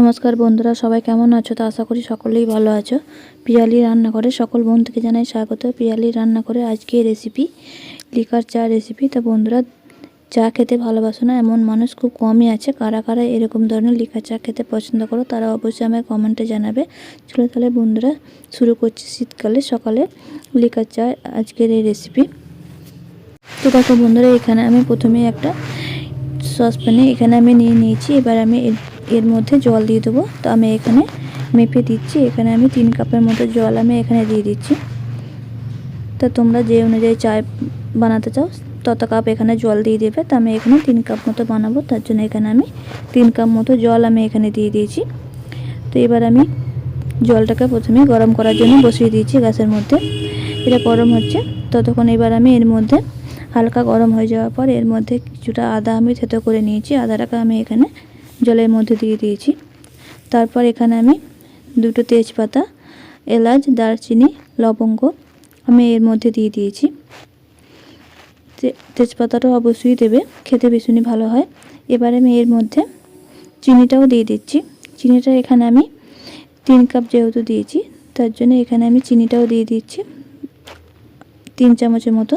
নমস্কার বন্ধুরা, সবাই কেমন আছো? তো আশা করি সকলেই ভালো আছো। পিয়ালি রান্নাঘরে সকল বন্ধুকে জানাই স্বাগত। পিয়ালি রান্নাঘরে আজকে রেসিপি লিকার চা রেসিপি তো বন্ধুরা, চা খেতে ভালোবাসো না, এমন মানুষ খুব কমই আছে। কারা কারা এরকম ধরনের লিকার চা খেতে পছন্দ করো, তারা অবশ্যই আমায় কমেন্টে জানাবে। চলো তাহলে বন্ধুরা, শুরু করছি শীতকালে সকালে লিকার চা আজকের এই রেসিপি তো দেখো বন্ধুরা, এখানে আমি প্রথমে একটা সসপ্যানে এখানে আমি নিয়ে নিয়েছি। এবার আমি এর মধ্যে জল দিয়ে দেবো। তো আমি এখানে মেপে দিচ্ছি। এখানে আমি তিন কাপের মতো জল আমি এখানে দিয়ে দিচ্ছি। তা তোমরা যে অনুযায়ী চা বানাতে চাও, তত কাপ এখানে জল দিয়ে দেবে। তো আমি এখানে তিন কাপ মতো বানাবো। তার জন্য এখানে আমি তিন কাপ মতো জল আমি এখানে দিয়ে দিয়েছি। তো এবার আমি জলটাকে প্রথমে গরম করার জন্য বসিয়ে দিয়েছি গ্যাসের মধ্যে। এটা গরম হচ্ছে। ততক্ষণ এবার আমি এর মধ্যে হালকা গরম হয়ে যাওয়ার পর এর মধ্যে কিছুটা আদা আমি থেতো করে নিয়েছি। আদাটাকে আমি এখানে জলের মধ্যে দিয়ে দিয়েছি। তারপর এখানে আমি দুটো তেজপাতা, এলাচ, দারচিনি, লবঙ্গ আমি এর মধ্যে দিয়ে দিয়েছি। তেজপাতাটা অবশ্যই দেবে, খেতে ভীষণই ভালো হয়। এবারে আমি এর মধ্যে চিনিটাও দিয়ে দিচ্ছি। চিনিটা এখানে আমি তিন কাপ যেহেতু দিয়েছি, তার জন্য এখানে আমি চিনিটাও দিয়ে দিচ্ছি তিন চামচের মতো।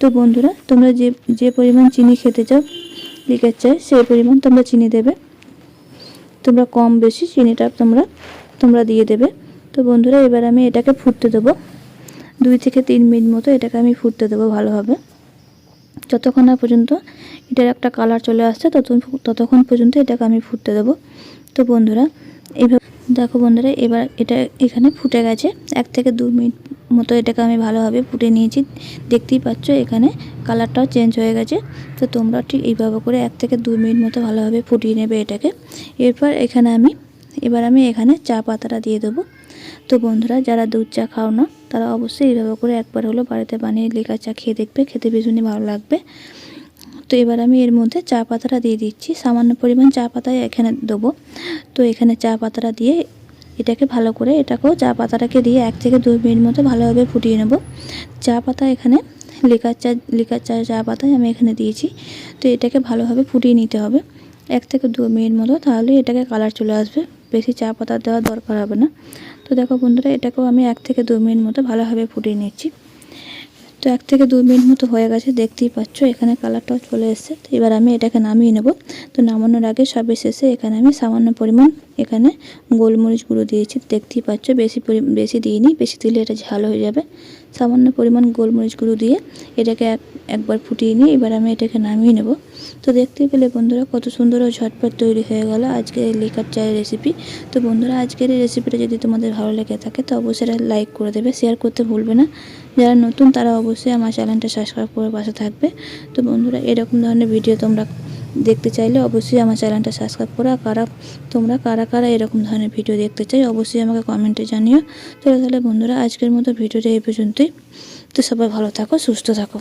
তো বন্ধুরা, তোমরা যে যে পরিমাণ চিনি খেতে চাও লিকার চাই, সেই পরিমাণ তোমরা চিনি দেবে। তোমরা কম বেশি চিনিটা তোমরা তোমরা দিয়ে দেবে। তো বন্ধুরা, এবার আমি এটাকে ফুটতে দেবো। দুই থেকে তিন মিনিট মতো এটাকে আমি ফুটতে দেবো ভালোভাবে। যতক্ষণ না পর্যন্ত এটার একটা কালার চলে আসছে, ততক্ষণ ততক্ষণ পর্যন্ত এটাকে আমি ফুটতে দেবো। তো বন্ধুরা, এভাবে দেখো বন্ধুরা, এবার এটা এখানে ফুটে গেছে। এক থেকে দু মিনিট মতো এটাকে আমি ভালোভাবে ফুটে নিয়েছি। দেখতেই পাচ্ছ এখানে কালারটাও চেঞ্জ হয়ে গেছে। তো তোমরা ঠিক এইভাবে করে এক থেকে দু মিনিট মতো ভালোভাবে ফুটিয়ে নেবে এটাকে। এরপর এখানে আমি, এবার আমি এখানে চা পাতাটা দিয়ে দেবো। তো বন্ধুরা, যারা দুধ চা খাও না, তারা অবশ্যই এইভাবে করে একবার হলো বাড়িতে বানিয়ে লেখা চা খেয়ে দেখবে, খেতে ভীষণই ভালো লাগবে। তো এবার আমি এর মধ্যে চা পাতাটা দিয়ে দিচ্ছি। সামান্য পরিমাণ চা পাতায় এখানে দেবো। তো এখানে চা পাতাটা দিয়ে এটাকে ভালো করে এটাকেও চা পাতাটাকে দিয়ে এক থেকে দুই মিনিট মতো ভালোভাবে ফুটিয়ে নেব। চা পাতা এখানে লিকার চা লিকার চা চা পাতায় আমি এখানে দিয়েছি। তো এটাকে ভালোভাবে ফুটিয়ে নিতে হবে। এক থেকে দু মিনিট মতো তাহলে এটাকে কালার চলে আসবে। বেশি চা পাতা দেওয়ার দরকার হবে না। তো দেখো বন্ধুরা, এটাকেও আমি এক থেকে দু মিনিট মতো ভালোভাবে ফুটিয়ে নিচ্ছি। তো এক থেকে দু মিনিট মতো হয়ে গেছে, দেখতেই পাচ্ছ, এখানে কালারটাও চলে এসছে। তো এবার আমি এটাকে নামিয়ে নেব। তো নামানোর আগে সবে শেষে এখানে আমি সামান্য পরিমাণ এখানে গোলমরিচ গুঁড়ো দিয়েছি। দেখতেই পাচ্ছ, বেশি বেশি দিইনি, বেশি দিলে এটা ঝাল হয়ে যাবে। সামান্য পরিমাণ গোলমরিচ গুঁড়ো দিয়ে এটাকে এক, একবার ফুটিয়ে নিয়ে এবার আমি এটাকে নামিয়ে নেব। তো দেখতেই পেলে বন্ধুরা, কত সুন্দর ও ঝটপট তৈরি হয়ে গেল আজকের লিকার চায়ের রেসিপি তো বন্ধুরা, আজকের এই রেসিপিটা যদি তোমাদের ভালো লেগে থাকে, তো অবশ্যই লাইক করে দেবে শেয়ার করতে ভুলবে না। যারা নতুন, তারা অবশ্যই আমার চ্যানেলটা সাবস্ক্রাইব করে পাশে থাকবে। তো বন্ধুরা, এরকম ধরনের ভিডিও তোমরা দেখতে চাইলে অবশ্যই আমার চ্যানেলটা সাবস্ক্রাইব করো কারা, তোমরা কারা কারা এরকম ধরনের ভিডিও দেখতে চাই অবশ্যই আমাকে কমেন্টে জানিও। তো তাহলে বন্ধুরা, আজকের মতো ভিডিওটা এই পর্যন্তই। তো সবাই ভালো থাকো, সুস্থ থাকো।